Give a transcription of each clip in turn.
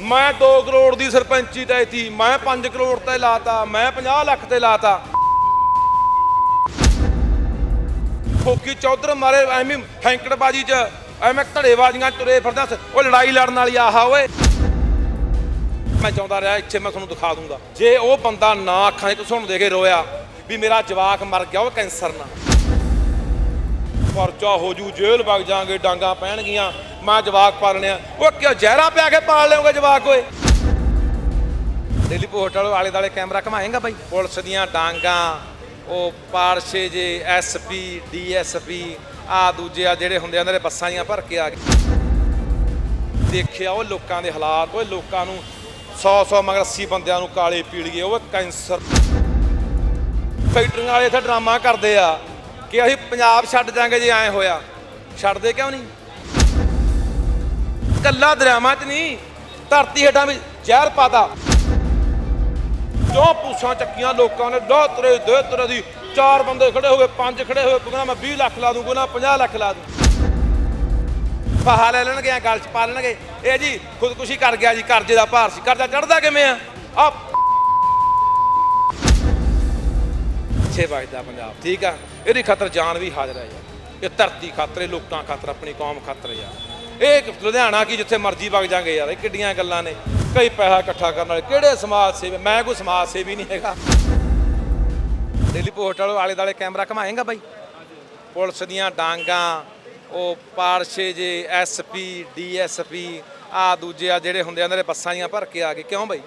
ਮੈਂ 2 ਕਰੋੜ ਦੀ ਸਰਪੰਚੀ ਤੇ ਸੀ ਮੈਂ 5 ਕਰੋੜ ਤੇ ਲਾਤਾ, ਮੈਂ 50 ਲੱਖ ਤੇ ਲਾਤਾ। ਫੋਕੀ ਚੌਧਰ ਮਾਰੇ, ਐਵੇਂ ਹੈਂਕੜਬਾਜੀ ਚ, ਐਵੇਂ ਧੜੇਬਾਜ਼ੀਆਂ ਤੁਰੇ ਫਿਰਦਾ ਉਹ ਲੜਾਈ ਲੜਨ ਵਾਲੀ ਆਹਾ ਓਏ। ਮੈਂ ਚਾਹੁੰਦਾ ਰਿਹਾ, ਇੱਥੇ ਮੈਂ ਤੁਹਾਨੂੰ ਦਿਖਾ ਦੂੰਗਾ। ਜੇ ਉਹ ਬੰਦਾ ਨਾ ਅੱਖਾਂ 'ਚ ਘਸੁਣ ਦੇ ਕੇ ਰੋਇਆ, ਵੀ ਮੇਰਾ ਜਵਾਕ ਮਰ ਗਿਆ, ਉਹ ਕੈਂਸਰ ਨਾਲ ਪਰਚਾ ਹੋ ਜੂ, ਜੇਲ੍ਹ ਵਗ ਜਾਾਂਗੇ, ਡਾਂਗਾ ਪੈਣਗੀਆਂ। ਮੈਂ ਜਵਾਕ ਪਾਲਣਿਆ ਉਹ ਕਿਉਂ ਜ਼ਹਿਰਾ ਪਿਆ ਕੇ ਪਾਲ ਲਿਓਗੇ ਜਵਾਕ ਓਏ? ਦਿੱਲੀ ਹੋਟਲ ਵਾਲੇ ਦਾਲੇ ਕੈਮਰਾ ਘਮਾਏਗਾ ਬਾਈ? ਪੁਲਿਸ ਦੀਆਂ ਡਾਂਗਾ ਉਹ ਪਾਰਸ਼ੇ ਜੇ ਐਸਪੀ ਡੀਐਸਪੀ ਆ ਦੂਜੇ ਆ ਜਿਹੜੇ ਹੁੰਦੇ ਆ ਉਹਨਾਂ ਦੇ ਬੱਸਾਂ ਦੀਆਂ ਭਰ ਕੇ ਆ ਗਏ। ਦੇਖਿਆ ਉਹ ਲੋਕਾਂ ਦੇ ਹਾਲਾਤ ਓਏ ਲੋਕਾਂ ਨੂੰ 100 100 ਮਗਰ 80 ਬੰਦਿਆਂ ਨੂੰ ਕਾਲੇ ਪੀਲੀਏ ਉਹ ਕੈਂਸਰ। ਫੈਕਟਰੀਆਂ ਵਾਲੇ ਇੱਥੇ ਡਰਾਮਾ ਕਰਦੇ ਆ ਕਿ ਅਸੀਂ ਪੰਜਾਬ ਛੱਡ ਜਾਾਂਗੇ ਜੇ ਐ ਹੋਇਆ। ਛੱਡਦੇ ਕਿਉਂ ਨਹੀਂ? ਕੱਲਾ ਦਰਿਆਵਾਂ 'ਚ ਨਹੀਂ ਧਰਤੀ ਹੇਠਾਂ ਵੀ ਜ਼ਹਿਰ ਪਾਤਾ ਜੋ ਪੂਛਾਂ ਚੱਕੀਆਂ ਲੋਕਾਂ ਨੇ? ਦੋ ਤਰੇ ਦੋ ਤਰੇ ਦੀ ਚਾਰ ਬੰਦੇ ਖੜੇ ਹੋ ਗਏ ਪੰਜ ਖੜੇ ਹੋਏ ਕਹਿੰਦਾ ਮੈਂ 20 ਲੱਖ ਲਾ ਦੂੰ ਕਹਿੰਦਾ 50 ਲੱਖ ਲਾ ਦੂੰ। ਫਾਹਾ ਲੈ ਲੈਣਗੇ ਆ ਗੱਲ ਚ ਪਾ ਲੈਣਗੇ। ਇਹ ਜੀ ਖੁਦਕੁਸ਼ੀ ਕਰ ਗਿਆ ਜੀ, ਕਰਜ਼ੇ ਦਾ ਭਾਰ ਸੀ। ਕਰਜ਼ਾ ਚੜਦਾ ਕਿਵੇਂ ਆ? ਆ ਛੇ ਵਜਦਾ ਪੰਜਾਬ, ਠੀਕ ਆ? ਇਹਦੀ ਖਤਰ ਜਾਨ ਵੀ ਹਾਜ਼ਰ ਹੈ ਯਾਰ। ਇਹ ਧਰਤੀ ਖਾਤਰ ਲੋਕਾਂ ਖਾਤਰ, ਆਪਣੀ ਕੌਮ ਖਾਤਰ ਯਾਰ। ਇਹ ਲੁਧਿਆਣਾ ਕੀ ਜਿੱਥੇ ਮਰਜ਼ੀ ਵਗ ਜਾਾਂਗੇ ਯਾਰ, ਇਹ ਕਿੱਡੀਆਂ ਗੱਲਾਂ ਨੇ। ਕਈ ਪੈਸਾ ਇਕੱਠਾ ਕਰਨ ਵਾਲੇ, ਕਿਹੜੇ ਸਮਾਜ ਸੇਵੀ, ਮੈਂ ਕੋਈ ਸਮਾਜ ਸੇਵੀ ਨਹੀਂ ਹੈਗਾ। ਦਿੱਲੀ ਹੋਟਲ ਵਾਲੇ, ਆਲੇ ਦਾਲੇ ਕੈਮਰਾ ਘਮਾਏਗਾ ਬਾਈ? ਪੁਲਿਸ ਦੀਆਂ ਡਾਂਗਾਂ, ਉਹ ਪਾਰਸ਼ੇ ਜੇ ਐਸਪੀ ਡੀਐਸਪੀ ਆ ਦੂਜੇ ਆ ਜਿਹੜੇ ਹੁੰਦੇ ਆ ਉਹਨਾਂ ਦੇ ਬੱਸਾਂ ਦੀਆਂ ਭਰ ਕੇ ਆ ਗਏ। ਕਿਉਂ ਬਾਈ?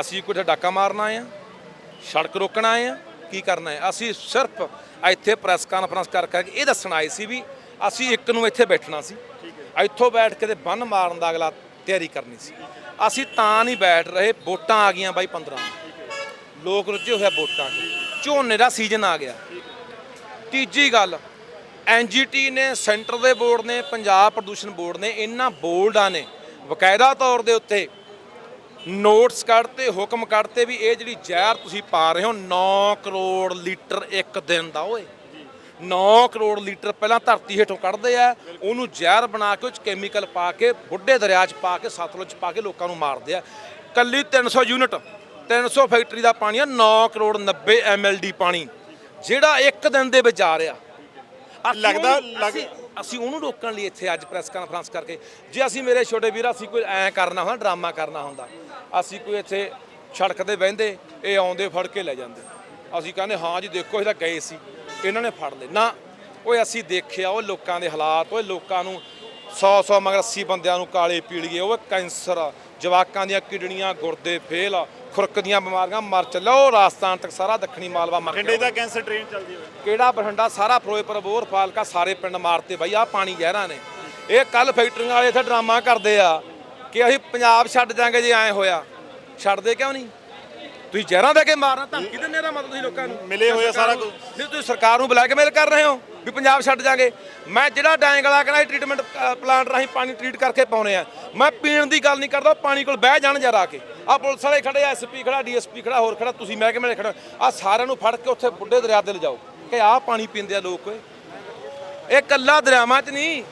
ਅਸੀਂ ਕੋਈ ਡਾਕਾ ਮਾਰਨਾ ਆ, ਸੜਕ ਰੋਕਣਾ ਆ, ਕੀ ਕਰਨਾ ਹੈ? ਅਸੀਂ ਸਿਰਫ ਇੱਥੇ ਪ੍ਰੈਸ ਕਾਨਫਰੰਸ ਕਰ ਕਰਕੇ ਇਹ ਦੱਸਣ ਆਏ ਸੀ ਵੀ ਅਸੀਂ ਇੱਕ ਨੂੰ ਇੱਥੇ ਬੈਠਣਾ ਸੀ। ਇੱਥੋਂ ਬੈਠ ਕੇ ਤੇ ਬੰਨ ਮਾਰਨ ਦਾ ਅਗਲਾ ਤਿਆਰੀ ਕਰਨੀ ਸੀ। ਅਸੀਂ ਤਾਂ ਨਹੀਂ ਬੈਠ ਰਹੇ, ਵੋਟਾਂ ਆ ਗਈਆਂ ਬਾਈ 15 ਨੂੰ। ਲੋਕ ਰੁੱਝੇ ਹੋਇਆ ਵੋਟਾਂ 'ਚ। ਝੋਨੇ ਦਾ ਸੀਜ਼ਨ ਆ ਗਿਆ। ਤੀਜੀ ਗੱਲ ਐਨਜੀਟੀ ਨੇ, ਸੈਂਟਰ ਦੇ ਬੋਰਡ ਨੇ, ਪੰਜਾਬ ਪ੍ਰਦੂਸ਼ਣ ਬੋਰਡ ਨੇ, ਇਹਨਾਂ ਬੋਰਡਾਂ ਨੇ ਬਕਾਇਦਾ ਤੌਰ ਦੇ ਉੱਤੇ ਨੋਟਸ ਕੱਢਤੇ, ਹੁਕਮ ਕੱਢਤੇ ਵੀ ਇਹ ਜਿਹੜੀ ਜ਼ਹਿਰ ਤੁਸੀਂ ਪਾ ਰਹੇ ਹੋ 9 ਕਰੋੜ ਲੀਟਰ ਇੱਕ ਦਿਨ ਦਾ, ਓਏ। 9 ਕਰੋੜ ਲੀਟਰ ਪਹਿਲਾਂ ਧਰਤੀ ਹੇਠੋਂ ਕੱਢਦੇ ਆ। ਉਹਨੂੰ ਜ਼ਹਿਰ ਬਣਾ ਕੇ ਉਹ ਚ ਕੈਮੀਕਲ ਪਾ ਕੇ ਬੁੱਢੇ ਦਰਿਆ 'ਚ ਪਾ ਕੇ ਸਤਲੁਜ 'ਚ ਪਾ ਕੇ ਲੋਕਾਂ ਨੂੰ ਮਾਰਦੇ ਆ। ਕੱਲੀ 300 ਯੂਨਿਟ 300 ਫੈਕਟਰੀ ਦਾ ਪਾਣੀ ਆ 9 ਕਰੋੜ 90 ਐਮਐਲਡੀ ਪਾਣੀ। ਜਿਹੜਾ ਇੱਕ ਦਿਨ ਦੇ ਵਿੱਚ ਆ ਰਿਹਾ। ਲੱਗਦਾ- ਅਸੀਂ ਉਹਨੂੰ ਰੋਕਣ ਲਈ ਇੱਥੇ ਅੱਜ ਪ੍ਰੈਸ ਕਾਨਫਰੰਸ ਕਰਕੇ। ਜੇ ਅਸੀਂ ਮੇਰੇ ਛੋਟੇ ਵੀਰ ਅਸੀਂ ਕੋਈ ਐ ਕਰਨਾ ਹੁੰਦਾ ਡਰਾਮਾ ਕਰਨਾ ਹੁੰਦਾ। ਅਸੀਂ ਕੋਈ ਇੱਥੇ ਸੜਕ ਤੇ ਬਹਿੰਦੇ ਇਹ ਆਉਂਦੇ ਫੜ ਕੇ ਲੈ ਜਾਂਦੇ। ਅਸੀਂ ਕਹਿੰਦੇ ਹਾਂ ਜੀ ਦੇਖੋ ਇਹ ਤਾਂ ਗਏ ਸੀ। ਇਹਨਾਂ ਨੇ ਫੜ ਲਏ। ਨਾ ਓਏ ਅਸੀਂ ਦੇਖਿਆ ਉਹ ਲੋਕਾਂ ਦੇ ਹਾਲਾਤ ਓਏ ਲੋਕਾਂ ਨੂੰ 100 100 ਮਗਰ 80 ਬੰਦਿਆਂ ਨੂੰ ਕਾਲੇ ਪੀਲੀਏ ਉਹ ਕੈਂਸਰ ਜਵਾਕਾਂ ਦੀਆਂ ਕਿਡਨੀਆਂ ਗੁਰਦੇ ਫੇਲ ਖੁਰਕ ਦੀਆਂ ਬਿਮਾਰੀਆਂ ਮਰ ਚੱਲਿਆ ਉਹ ਰਾਜਸਥਾਨ ਤੱਕ ਸਾਰਾ ਦੱਖਣੀ ਮਾਲਵਾ ਮਰ ਗਿਆ। ਦਾ ਕੈਂਸਰ ਟ੍ਰੇਨ ਚੱਲਦੀ ਹੋਵੇ ਕਿਹੜਾ ਬਠਿੰਡਾ? ਸਾਰਾ ਫਿਰੋਜ਼ਪੁਰ ਬੋਰ ਫਾਲਕਾ ਸਾਰੇ ਪਿੰਡ ਮਾਰਤੇ ਬਈ ਆ ਪਾਣੀ ਜ਼ਹਿਰਾਂ ਨੇ। ਇਹ ਕੱਲ ਫੈਕਟਰੀਆਂ ਵਾਲੇ ਇੱਥੇ ਡਰਾਮਾ ਕਰਦੇ ਆ ਕਿ ਅਸੀਂ ਪੰਜਾਬ ਛੱਡ ਜਾਾਂਗੇ ਜੇ ਐ ਹੋਇਆ। ਛੱਡਦੇ ਕਿਉਂ ਨਹੀਂ? ਤੁਸੀਂ ਜ਼ਹਿਰਾਂ ਦੇ ਕੇ ਮਾਰਨਾ ਧਮਕੀ ਦਿੰਦੇ ਦਾ ਮਤਲਬ ਤੁਸੀਂ ਲੋਕਾਂ ਨੂੰ। ਮਿਲੇ ਹੋਏ ਆ ਸਾਰਾ ਕੁਝ। ਨਹੀਂ ਤੁਸੀਂ ਸਰਕਾਰ ਨੂੰ ਬਲੈਕਮੇਲ ਕਰ ਰਹੇ ਹੋ? ਵੀ ਪੰਜਾਬ ਛੱਡ ਜਾਾਂਗੇ। ਮੈਂ ਜਿਹੜਾ ਡੈਂਗ ਵਾਲਾ ਕਹਿੰਦਾ ਟ੍ਰੀਟਮੈਂਟ ਪਲਾਂਟ ਰਾਹੀਂ ਪਾਣੀ ਟ੍ਰੀਟ ਕਰਕੇ ਪਾਉਨੇ ਆ। ਮੈਂ ਪੀਣ ਦੀ ਗੱਲ ਨਹੀਂ ਕਰਦਾ ਪਾਣੀ ਕੋਲ ਬਹਿ ਜਾਣ ਜਰਾ ਕੇ। ਆ ਪੁਲਿਸ ਵਾਲੇ ਖੜੇ ਆ ਐਸਪੀ ਖੜਾ ਡੀਐਸਪੀ ਖੜਾ ਹੋਰ ਖੜਾ ਤੁਸੀਂ ਮਹਿਕਮੇ ਵਾਲੇ ਖੜਾ? ਆ ਸਾਰਿਆਂ ਨੂੰ ਫੜ ਕੇ ਉੱਥੇ ਬੁੱਢੇ ਦਰਿਆ ਤੇ ਲਿਜਾਓ। ਕਿ ਆਹ ਪਾਣੀ ਪੀਂਦੇ ਆ ਲੋਕ। ਇਹ ਕੱਲਾ ਦਰਿਆਵਾਂ 'ਚ ਨਹੀਂ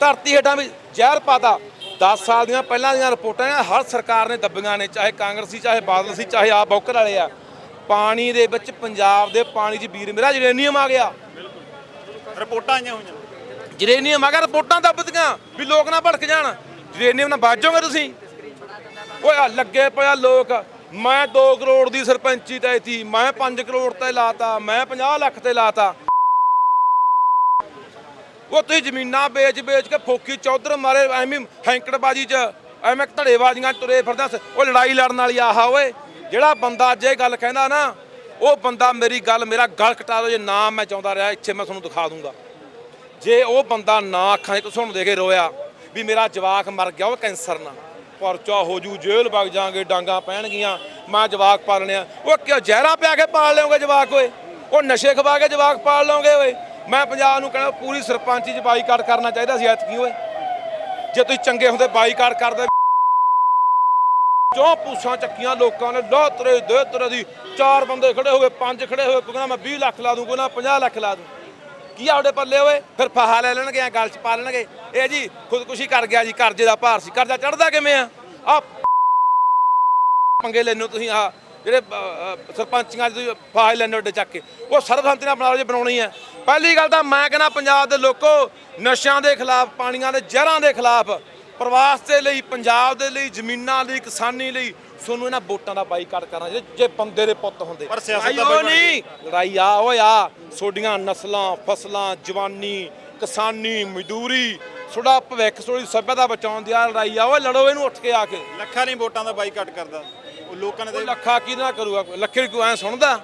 ਧਰਤੀ ਹੇਠਾਂ ਵੀ ਜ਼ਹਿਰ ਪਾਤਾ। 10 ਸਾਲ ਦੀਆਂ ਪਹਿਲਾਂ ਦੀਆਂ ਰਿਪੋਰਟਾਂ ਨੇ ਹਰ ਸਰਕਾਰ ਨੇ ਦੱਬੀਆਂ ਨੇ ਚਾਹੇ ਕਾਂਗਰਸੀ ਚਾਹੇ ਬਾਦਲ ਸੀ ਚਾਹੇ ਆ ਬੌਕਰ ਵਾਲੇ ਆ। ਪਾਣੀ ਦੇ ਵਿੱਚ ਪੰਜਾਬ ਦੇ ਪਾਣੀ 'ਚ ਵੀਰ ਮੇਰਾ ਯੂਰੇਨੀਅਮ ਆ ਗਿਆ। ਰਿਪੋਰਟਾਂ ਆਈਆਂ ਹੋਈਆਂ। ਯੂਰੇਨੀਅਮ ਆ ਗਿਆ ਰਿਪੋਰਟਾਂ ਦੱਬਦੀਆਂ ਵੀ ਲੋਕ ਨਾ ਭੜਕ ਜਾਣ। ਯੂਰੇਨੀਅਮ ਨਾਲ ਬਾਜੋਗੇ ਤੁਸੀਂ। ਓਏ ਆ ਲੱਗੇ ਪਿਆ ਲੋਕ ਮੈਂ 2 ਕਰੋੜ ਦੀ ਸਰਪੰਚੀ ਤੇ ਸੀ ਮੈਂ 5 ਕਰੋੜ ਤੇ ਲਾਤਾ ਮੈਂ 50 ਲੱਖ ਤੇ ਲਾਤਾ। ਉਹ ਤੁਸੀਂ ਜ਼ਮੀਨਾਂ ਵੇਚ ਵੇਚ ਕੇ ਫੋਕੀ ਚੌਧਰ ਮਾਰੇ, ਐਵੇਂ ਹੈਂਕੜਬਾਜੀ 'ਚ, ਐਵੇਂ ਧੜੇਬਾਜ਼ੀਆਂ 'ਚ ਤੁਰੇ ਫਿਰਦਾ ਉਹ ਲੜਾਈ ਲੜਨ ਵਾਲੀ ਆਹਾ ਓਏ। ਜਿਹੜਾ ਬੰਦਾ ਅੱਜ ਇਹ ਗੱਲ ਕਹਿੰਦਾ ਨਾ, ਉਹ ਬੰਦਾ ਮੇਰੀ ਗੱਲ, ਮੇਰਾ ਗਲ ਕਟਾ ਦੋ ਜੇ ਨਾ ਮੈਂ ਚਾਹੁੰਦਾ ਰਿਹਾ, ਇੱਥੇ ਮੈਂ ਤੁਹਾਨੂੰ ਦਿਖਾ ਦੂੰਗਾ। ਜੇ ਉਹ ਬੰਦਾ ਨਾ ਅੱਖਾਂ 'ਚ ਘਸੁਣ ਦੇ ਕੇ ਰੋਇਆ ਵੀ ਮੇਰਾ ਜਵਾਕ ਮਰ ਗਿਆ, ਉਹ ਕੈਂਸਰ ਨਾਲ। ਪਰਚਾ ਹੋ ਜੂ, ਜੇਲ੍ਹ ਵਗ ਜਾਾਂਗੇ, ਡਾਂਗਾ ਪੈਣਗੀਆਂ, ਮੈਂ ਜਵਾਕ ਪਾਲਣਿਆ। ਉਹ ਕਿਉਂ ਜ਼ਹਿਰਾ ਪਿਆ ਕੇ ਪਾਲ ਲਿਓਗੇ ਜਵਾਕ, ਓਏ? ਉਹ ਨਸ਼ੇ ਖਵਾ ਕੇ ਜਵਾਕ ਪਾਲ ਲਓਗੇ ਓਏ। ਮੈਂ ਪੰਜਾਬ ਨੂੰ ਕਹਿੰਦਾ ਪੂਰੀ ਸਰਪੰਚੀ 'ਚ ਬਾਈਕਾਟ ਕਰਨਾ ਚਾਹੀਦਾ ਸੀ, ਐਤਕੀ ਓਏ। ਜੇ ਤੁਸੀਂ ਚੰਗੇ ਹੁੰਦੇ ਬਾਈਕਾਟ ਕਰਦੇ। ਜੋ ਪੂਛਾਂ ਚੱਕੀਆਂ ਲੋਕਾਂ ਨੇ ਲੋ ਤਰੇ ਦੇ, ਤਰੇ ਦੀ ਚਾਰ ਬੰਦੇ ਖੜੇ ਹੋਏ, ਪੰਜ ਖੜੇ ਹੋਏ, ਕਹਿੰਦਾ ਮੈਂ 20 ਲੱਖ ਲਾ ਦੂੰ, ਕਹਿੰਦਾ 50 ਲੱਖ ਲਾ ਦੂੰ। ਕੀ ਆ ਪੱਲੇ ਓਏ? ਫਿਰ ਫਾਹਾ ਲੈ ਲੈਣਗੇ ਆ ਗੱਲ ਚ ਪਾ ਲੈਣਗੇ। ਇਹ ਜੀ ਖੁਦਕੁਸ਼ੀ ਕਰ ਗਿਆ ਜੀ, ਕਰਜ਼ੇ ਦਾ ਭਾਰ ਸੀ। ਕਰਜ਼ਾ ਚੜਦਾ ਕਿਵੇਂ ਆ? ਆ ਪੰਗੇ ਲੈਣੋ ਤੁਸੀਂ ਆ ਜਿਹੜੇ ਸਰਪੰਚੀਆਂ ਤੁਸੀਂ ਫਾਇਲ ਲੈਣੋ ਅੱਡੇ ਚੱਕ ਕੇ ਉਹ ਸਰਬਸੰਮਤੀ ਨਾਲ ਬਣਾ ਲਓ ਜੇ ਬਣਾਉਣੀ ਹੈ। ਪਹਿਲੀ ਗੱਲ ਤਾਂ ਮੈਂ ਕਹਿੰਦਾ ਪੰਜਾਬ ਦੇ ਲੋਕੋ ਨਸ਼ਿਆਂ ਦੇ ਖਿਲਾਫ ਪਾਣੀਆਂ ਦੇ ਜ਼ਹਿਰਾਂ ਦੇ ਖਿਲਾਫ ਪ੍ਰਵਾਸ ਦੇ ਲਈ ਪੰਜਾਬ ਦੇ ਲਈ ਜ਼ਮੀਨਾਂ ਲਈ ਕਿਸਾਨੀ ਲਈ ਤੁਹਾਨੂੰ ਇਹਨਾਂ ਵੋਟਾਂ ਦਾ ਬਾਈਕਾਟ ਕਰਨਾ ਜੇ ਜੇ ਬੰਦੇ ਦੇ ਪੁੱਤ ਹੁੰਦੇ। ਪਰ ਸਿਆਸਤ ਉਹ ਬੜੀ ਬਣ ਨਹੀਂ। ਲੜਾਈ ਆ ਓਏ ਆ ਸੋਡੀਆਂ ਨਸਲਾਂ ਫਸਲਾਂ ਜਵਾਨੀ ਕਿਸਾਨੀ ਮਜ਼ਦੂਰੀ ਤੁਹਾਡਾ ਭਵਿੱਖ ਤੁਹਾਡੀ ਸੱਭਿਅਤਾ ਬਚਾਉਣ ਦੀ ਆ ਲੜਾਈ ਆ ਓਏ ਲੜੋ ਇਹਨੂੰ ਉੱਠ ਕੇ ਆ ਕੇ। ਲੱਖਾਂ ਨਹੀਂ ਵੋਟਾਂ ਦਾ ਬਾਈਕਾਟ ਕਰਦਾ। ਉਹ ਲੋਕਾਂ ਨੇ ਉਹ ਤਾਂ ਲੱਖਾ ਕੀ ਨਾ ਕਰੂਗਾ? ਲੱਖੇ ਦੀ ਕੋਈ ਐ ਸੁਣਦਾ?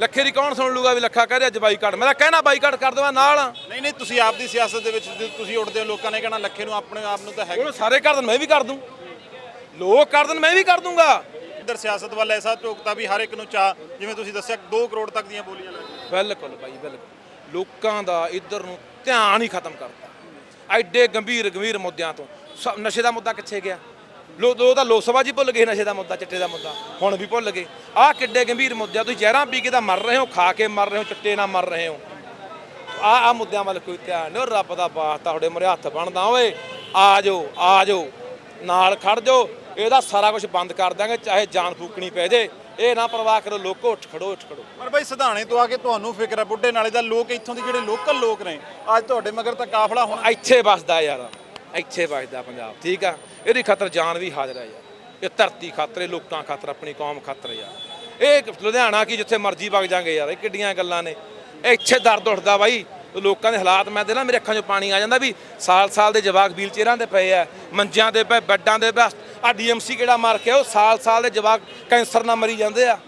ਲੱਖੇ ਦੀ ਕੌਣ ਸੁਣ ਲੂਗਾ ਵੀ ਲੱਖਾ ਕਹਿ ਰਿਹਾ ਅੱਜ ਬਾਈਕਾਟ ਮੈਂ ਤਾਂ ਕਹਿਣਾ ਬਾਈਕਾਟ ਕਰ ਦਵਾ ਨਾਲ। ਨਹੀਂ ਨਹੀਂ ਤੁਸੀਂ ਆਪ ਦੀ ਸਿਆਸਤ ਦੇ ਵਿੱਚ ਜਦੋਂ ਤੁਸੀਂ ਉੱਠਦੇ ਹੋ ਲੋਕਾਂ ਨੇ ਕਹਿਣਾ ਲੱਖੇ ਨੂੰ ਆਪਣੇ ਆਪ ਨੂੰ ਤਾਂ ਹੈਗਾ। ਉਹਨੂੰ ਸਾਰੇ ਕਰ ਦੇਣ ਮੈਂ ਵੀ ਕਰ ਦੂੰ। ਲੋਕ ਕਰ ਦੇਣ ਮੈਂ ਵੀ ਕਰ ਦੂੰਗਾ। ਇੱਧਰ ਸਿਆਸਤ ਵੱਲ ਐਸਾ ਝੋਕਤਾ ਵੀ ਹਰ ਇੱਕ ਨੂੰ ਚਾਹ ਜਿਵੇਂ ਤੁਸੀਂ ਦੱਸਿਆ 2 ਕਰੋੜ ਤੱਕ ਦੀਆਂ ਬੋਲੀਆਂ ਲੱਗ ਬਿਲਕੁਲ ਬਿਲਕੁਲ। ਲੋਕਾਂ ਦਾ ਇੱਧਰ ਨੂੰ ਧਿਆਨ ਹੀ ਖਤਮ ਕਰਤਾ। ਐਡੇ ਗੰਭੀਰ ਗੰਭੀਰ ਮੁੱਦਿਆਂ ਤੋਂ। ਸ- ਨਸ਼ੇ ਦਾ ਮੁੱਦਾ ਕਿੱਥੇ ਗਿਆ? ਲੋ ਦੋ ਤਾਂ ਲੋਕ ਸਭਾ ਹੀ ਭੁੱਲ ਗਏ ਨਸ਼ੇ ਦਾ ਮੁੱਦਾ ਚਿੱਟੇ ਦਾ ਮੁੱਦਾ ਹੁਣ ਵੀ ਭੁੱਲ ਗਏ। ਆਹ ਕਿੱਡੇ ਗੰਭੀਰ ਮੁੱਦੇ ਆ ਤੁਸੀਂ ਜ਼ਹਿਰਾਂ ਪੀ ਕੇ ਤਾਂ ਮਰ ਰਹੇ ਹੋ ਖਾ ਕੇ ਮਰ ਰਹੇ ਹੋ ਚਿੱਟੇ ਨਾਲ ਮਰ ਰਹੇ ਹੋ। ਆ ਆ ਮੁੱਦਿਆਂ ਵੱਲ ਕੋਈ ਧਿਆਨ ਨਹੀਂ ਰੱਬ ਦਾ ਬਾਤ ਤੁਹਾਡੇ ਮੂਹਰੇ ਹੱਥ ਬਣਦਾ ਓਏ। ਆ ਜਾਓ ਆ ਜਾਓ ਨਾਲ ਖੜ ਜਾਓ। ਇਹਦਾ ਸਾਰਾ ਕੁਝ ਬੰਦ ਕਰ ਦਾਂਗੇ ਚਾਹੇ ਜਾਨ ਫੂਕਣੀ ਪੈ ਜੇ। ਇਹ ਨਾ ਪਰਵਾਹ ਕਰੋ ਲੋਕੋ ਉੱਠ ਖੜੋ ਉੱਠ ਖੜੋ। ਪਰ ਬਾਈ ਸਿਧਾਣੇ ਤੋਂ ਆ ਕੇ ਤੁਹਾਨੂੰ ਫਿਕਰ ਹੈ ਬੁੱਢੇ ਨਾਲੇ ਦਾ ਲੋਕ ਇੱਥੋਂ ਦੇ ਜਿਹੜੇ ਲੋਕਲ ਲੋਕ ਨੇ ਅੱਜ ਤੁਹਾਡੇ ਮਗਰ ਤਾਂ ਕਾਫਲਾ ਹੋਣਾ। ਇੱਥੇ ਵੱਸਦਾ ਯਾਰ। ਇੱਥੇ ਵੱਸਦਾ ਪੰਜਾਬ ਠੀਕ ਆ? ਇਹਦੀ ਖਾਤਰ ਜਾਨ ਵੀ ਹਾਜ਼ਰ ਹੈ ਯਾਰ। ਇਹ ਧਰਤੀ ਖਾਤਰ ਇਹ ਲੋਕਾਂ ਖਾਤਰ ਆਪਣੀ ਕੌਮ ਖਾਤਰ ਯਾਰ। ਇਹ ਲੁਧਿਆਣਾ ਕੀ ਜਿੱਥੇ ਮਰਜ਼ੀ ਵਗ ਜਾਾਂਗੇ ਯਾਰ ਇਹ ਕਿੱਡੀਆਂ ਗੱਲਾਂ ਨੇ। ਇੱਥੇ ਦਰਦ ਉੱਠਦਾ ਬਾਈ ਲੋਕਾਂ ਦੇ ਹਾਲਾਤ ਮੈਂ ਦੇ ਨਾ ਮੇਰੇ ਅੱਖਾਂ 'ਚੋਂ ਪਾਣੀ ਆ ਜਾਂਦਾ ਵੀ ਸਾਲ ਸਾਲ ਦੇ ਜਵਾਕ ਵੀਲ ਚੇਅਰਾਂ ਤੇ ਪਏ ਆ ਮੰਜਿਆਂ ਦੇ ਪਏ ਬੈੱਡਾਂ ਦੇ ਪਏ ਆ ਡੀਐਮਸੀ ਕਿਹੜਾ ਮਾਰ ਕੇ ਉਹ ਸਾਲ ਸਾਲ ਦੇ ਜਵਾਕ ਕੈਂਸਰ ਨਾਲ ਮਰੀ ਜਾਂਦੇ ਆ।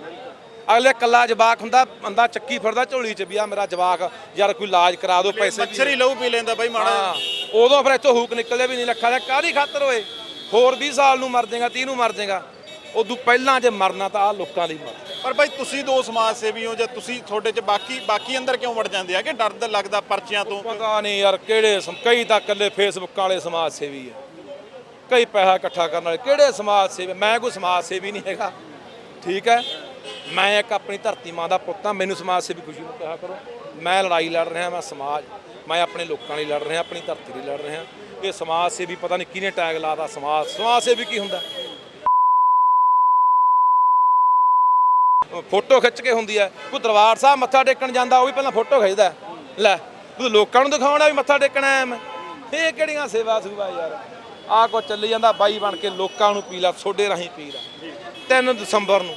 ਅਗਲੇ ਕੱਲਾ ਜਵਾਕ ਹੁੰਦਾ ਬੰਦਾ ਚੱਕੀ ਫਿਰਦਾ ਝੋਲੀ 'ਚ ਵੀ ਆ ਮੇਰਾ ਜਵਾਕ ਯਾਰ ਕੋਈ ਇਲਾਜ ਕਰਾ ਦਿਓ ਪੈਸੇ ਮੱਛਰ ਹੀ ਲਹੂ ਪੀ ਲੈਂਦਾ ਬਾਈ ਮਾੜਾ ਉਦੋਂ ਫਿਰ ਇੱਥੋਂ ਹੂਕ ਨਿਕਲਦੇ ਵੀ ਨਹੀਂ ਲੱਖਾਂ ਦਾ। ਕਾਹਦੀ ਖਾਤਰ ਹੋਏ ਹੋਰ 20 ਸਾਲ ਨੂੰ ਮਰ ਜਾਏਗਾ 30 ਨੂੰ ਮਰ ਜਾਏਗਾ। ਉਦੋਂ ਪਹਿਲਾਂ ਜੇ ਮਰਨਾ ਤਾਂ ਆ ਲੋਕਾਂ ਲਈ ਮਰ ਪਰ ਬਾਈ ਤੁਸੀਂ ਦੋ ਸਮਾਜ ਸੇਵੀ ਹੋ ਜਾਂ ਤੁਸੀਂ ਤੁਹਾਡੇ ਚ ਬਾਕੀ ਬਾਕੀ ਅੰਦਰ ਕਿਉਂ ਵੜ ਜਾਂਦੇ ਆ? ਕਿ ਡਰ ਦਾ ਲੱਗਦਾ ਪਰਚੀਆਂ ਤੋਂ। ਪਤਾ ਨਹੀਂ ਯਾਰ ਕਿਹੜੇ ਸਮ- ਕਈ ਤਾਂ ਇਕੱਲੇ ਫੇਸਬੁੱਕਾਂ ਵਾਲੇ ਸਮਾਜ ਸੇਵੀ ਆ। ਕਈ ਪੈਸਾ ਇਕੱਠਾ ਕਰਨ ਵਾਲੇ। ਕਿਹੜੇ ਸਮਾਜ ਸੇਵੀ? ਮੈਂ ਕੋਈ ਸਮਾਜ ਸੇਵੀ ਨਹੀਂ ਹੈਗਾ। ਠੀਕ ਹੈ? ਮੈਂ ਇੱਕ ਆਪਣੀ ਧਰਤੀ ਮਾਂ ਦਾ ਪੁੱਤ ਹਾਂ। ਮੈਨੂੰ ਸਮਾਜ ਸੇਵੀ ਖੁਸ਼ੀ ਨੂੰ ਕਿਹਾ ਕਰੋ। ਮੈਂ ਲੜਾਈ ਲੜ ਰਿਹਾ ਮੈਂ ਸਮਾਜ ਮੈਂ ਆਪਣੇ ਲੋਕਾਂ ਲਈ ਲੜ ਰਿਹਾ, ਆਪਣੀ ਧਰਤੀ ਲਈ ਲੜ ਰਿਹਾ। ਇਹ ਸਮਾਜ ਸੇਵੀ ਪਤਾ ਨਹੀਂ ਕਿਹਨੇ ਟੈਗ ਲਾਤਾ ਸਮਾਜ। ਸਮਾਜ ਸੇਵੀ ਕੀ ਹੁੰਦਾ? ਫੋਟੋ ਖਿੱਚ ਕੇ ਹੁੰਦੀ ਹੈ। ਕੋਈ ਦਰਬਾਰ ਸਾਹਿਬ ਮੱਥਾ ਟੇਕਣ ਜਾਂਦਾ, ਉਹ ਵੀ ਪਹਿਲਾਂ ਫੋਟੋ ਖਿੱਚਦਾ ਲੈ ਤੂੰ ਲੋਕਾਂ ਨੂੰ ਦਿਖਾਉਣਾ ਵੀ ਮੱਥਾ ਟੇਕਣਾ ਐ ਮੈਂ ਇਹ ਕਿਹੜੀਆਂ ਸੇਵਾ ਸੁਭਾ ਯਾਰ? ਆਹ ਕੋ ਚੱਲੀ ਜਾਂਦਾ, ਬਾਈ ਬਣ ਕੇ ਲੋਕਾਂ ਨੂੰ ਪੀ ਲਾ ਛੋਡੇ ਰਾਹੀਂ ਪੀ ਲਾ 3 ਦਸੰਬਰ ਨੂੰ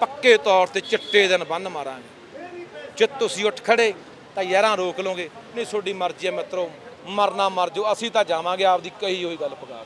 ਪੱਕੇ ਤੌਰ ਤੇ ਚਿੱਟੇ ਦਿਨ ਬੰਨ ਮਾਰਾਂਗੇ। ਜੇ ਤੁਸੀਂ ਉੱਠ ਖੜੇ ਤਾਂ ਯਾਰਾਂ ਰੋਕ ਲੋਗੇ ਨਹੀਂ, ਤੁਹਾਡੀ ਮਰਜ਼ੀ ਹੈ ਮਿੱਤਰੋ। ਮਰਨਾ ਮਰ ਜਾਓ ਅਸੀਂ ਤਾਂ ਜਾਵਾਂਗੇ, ਆਪਦੀ ਕਹੀ ਹੋਈ ਗੱਲ ਪਕਾ